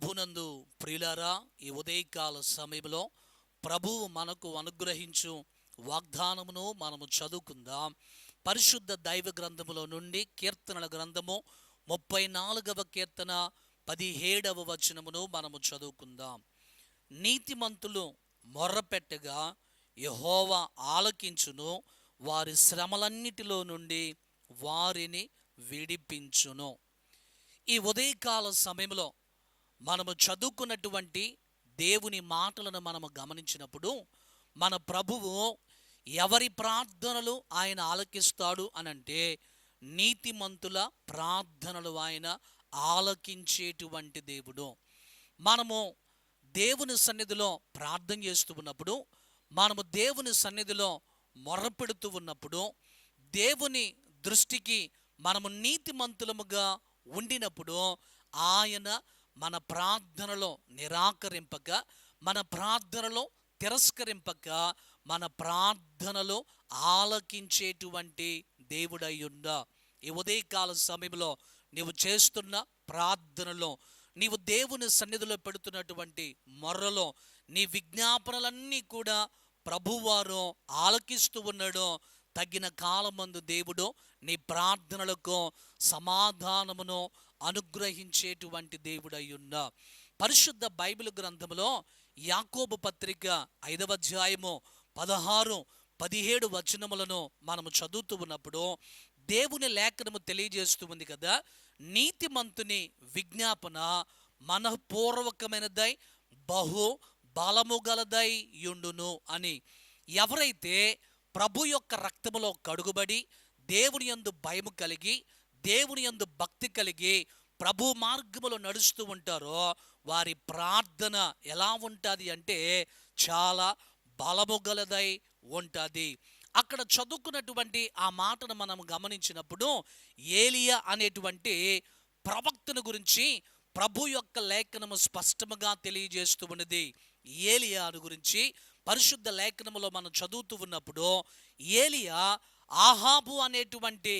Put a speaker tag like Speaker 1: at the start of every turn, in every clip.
Speaker 1: ప్రభునందు ప్రిలారా ఈ ఉదయకాల సమయంలో ప్రభువు మనకు అనుగ్రహించు వాగ్దానమును మనము చదువుకుందాం. పరిశుద్ధ దైవ గ్రంథములో నుండి కీర్తనల గ్రంథము ముప్పై నాలుగవ కీర్తన పదిహేడవ వచనమును మనము చదువుకుందాం. నీతిమంతులు మొర్రపెట్టగా యహోవా ఆలకించును వారి శ్రమలన్నిటిలో నుండి వారిని విడిపించును. ఈ ఉదయకాల సమయంలో మనము చదువుకున్నటువంటి దేవుని మాటలను మనము గమనించినప్పుడు మన ప్రభువు ఎవరి ప్రార్థనలు ఆయన ఆలకిస్తాడు అనంటే నీతిమంతుల ప్రార్థనలు ఆయన ఆలకించేటువంటి దేవుడు. మనము దేవుని సన్నిధిలో ప్రార్థన చేస్తూ ఉన్నప్పుడు మనము దేవుని సన్నిధిలో మొరపెడుతూ ఉన్నప్పుడు దేవుని దృష్టికి మనము నీతిమంతులముగా ఉండినప్పుడు ఆయన మన ప్రార్థనలో నిరాకరింపక మన ప్రార్థనలో తిరస్కరింపక మన ప్రార్థనలో ఆలకించేటువంటి దేవుడయ్యుండా. ఈ ఉదయకాల సమయంలో నీవు చేస్తున్న ప్రార్థనలో నీవు దేవుని సన్నిధిలో పెడుతున్నటువంటి మొర్రలో నీ విజ్ఞాపనలన్నీ కూడా ప్రభువారు ఆలకిస్తూ ఉన్నాడు తగిన కాలమందు దేవుడు నీ ప్రార్థనలకు సమాధానమును అనుగ్రహించేటువంటి దేవుడయ్యున్నా పరిశుద్ధ బైబిల్ గ్రంథంలో యాకోబు పత్రిక ఐదవ అధ్యాయము పదహారు పదిహేడు వచనములను మనము చదువుతూ ఉన్నప్పుడు దేవుని లేఖనము తెలియజేస్తూ ఉంది కదా నీతిమంతుని విజ్ఞాపన మనఃపూర్వకమైనదై బహు బలము గలదై యుండును అని. ఎవరైతే ప్రభు యొక్క రక్తములో కడుగుబడి దేవుని యందు భయము కలిగి దేవుని యందు భక్తి కలిగి ప్రభు మార్గములో నడుస్తూ ఉంటారో వారి ప్రార్థన ఎలా ఉంటుంది అంటే చాలా బలము గలదై ఉంటుంది. అక్కడ చదువుకున్నటువంటి ఆ మాటను మనం గమనించినప్పుడు ఏలియా అనేటువంటి ప్రవక్తను గురించి ప్రభు యొక్క లేఖనము స్పష్టముగా తెలియజేస్తూ ఉన్నది. ఏలియాను గురించి పరిశుద్ధ లేఖనములో మనం చదువుతూ ఉన్నప్పుడు ఏలియా ఆహాబు అనేటువంటి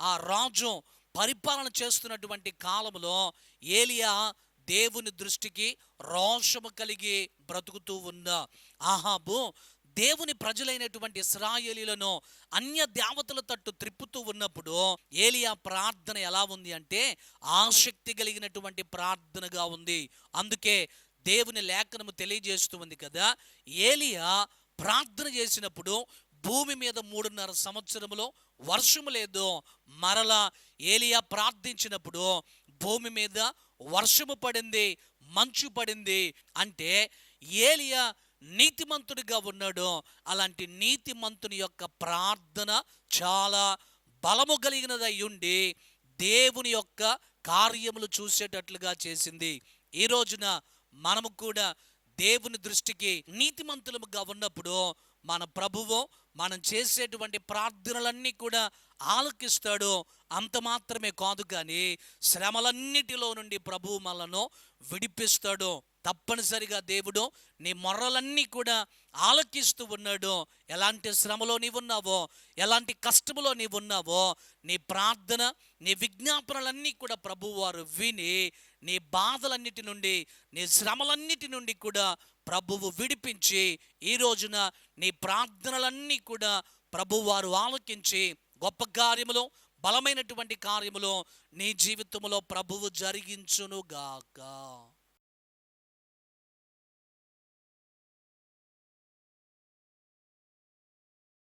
Speaker 1: ఆ రాజు పరిపాలన చేస్తున్నటువంటి కాలంలో ఏలియా దేవుని దృష్టికి రోషము కలిగి బ్రతుకుతూ ఉన్న ఆహాబు దేవుని ప్రజలైనటువంటి ఇస్రాయేలీలను అన్య దేవతల తట్టు త్రిప్పుతూ ఉన్నప్పుడు ఏలియా ప్రార్థన ఎలా ఉంది అంటే ఆసక్తి కలిగినటువంటి ప్రార్థనగా ఉంది. అందుకే దేవుని లేఖనము తెలియజేస్తూ ఉంది కదా ఏలియా ప్రార్థన చేసినప్పుడు భూమి మీద మూడున్నర సంవత్సరములో వర్షము లేదు. మరలా ఏలియా ప్రార్థించినప్పుడు భూమి మీద వర్షము పడింది మంచు పడింది అంటే ఏలియా నీతిమంతుడిగా ఉన్నాడు. అలాంటి నీతిమంతుని యొక్క ప్రార్థన చాలా బలము కలిగినదై ఉండి దేవుని యొక్క కార్యములు చూసేటట్లుగా చేసింది. ఈ రోజున మనము కూడా దేవుని దృష్టికి నీతిమంతులముగా ఉన్నప్పుడు మన ప్రభువు మనం చేసేటువంటి ప్రార్థనలన్నీ కూడా ఆలకిస్తాడు అంత మాత్రమే కాదు కానీ శ్రమలన్నిటిలో నుండి ప్రభువు మనను విడిపిస్తాడు తప్పనిసరిగా దేవుడు నీ మొర్రలన్నీ కూడా ఆలకిస్తూ ఉన్నాడు. ఎలాంటి శ్రమలో నీవున్నావో ఎలాంటి కష్టములో నీవున్నావో నీ ప్రార్థన నీ విజ్ఞాపనలన్నీ కూడా ప్రభువారు విని నీ బాధలన్నిటి నుండి నీ శ్రమలన్నిటి నుండి కూడా ప్రభువు విడిపించి ఈ రోజున నీ ప్రార్థనలన్నీ కూడా ప్రభువారు ఆలోకించి గొప్ప కార్యములు బలమైనటువంటి కార్యములు నీ జీవితంలో ప్రభువు జరిగించునుగాక.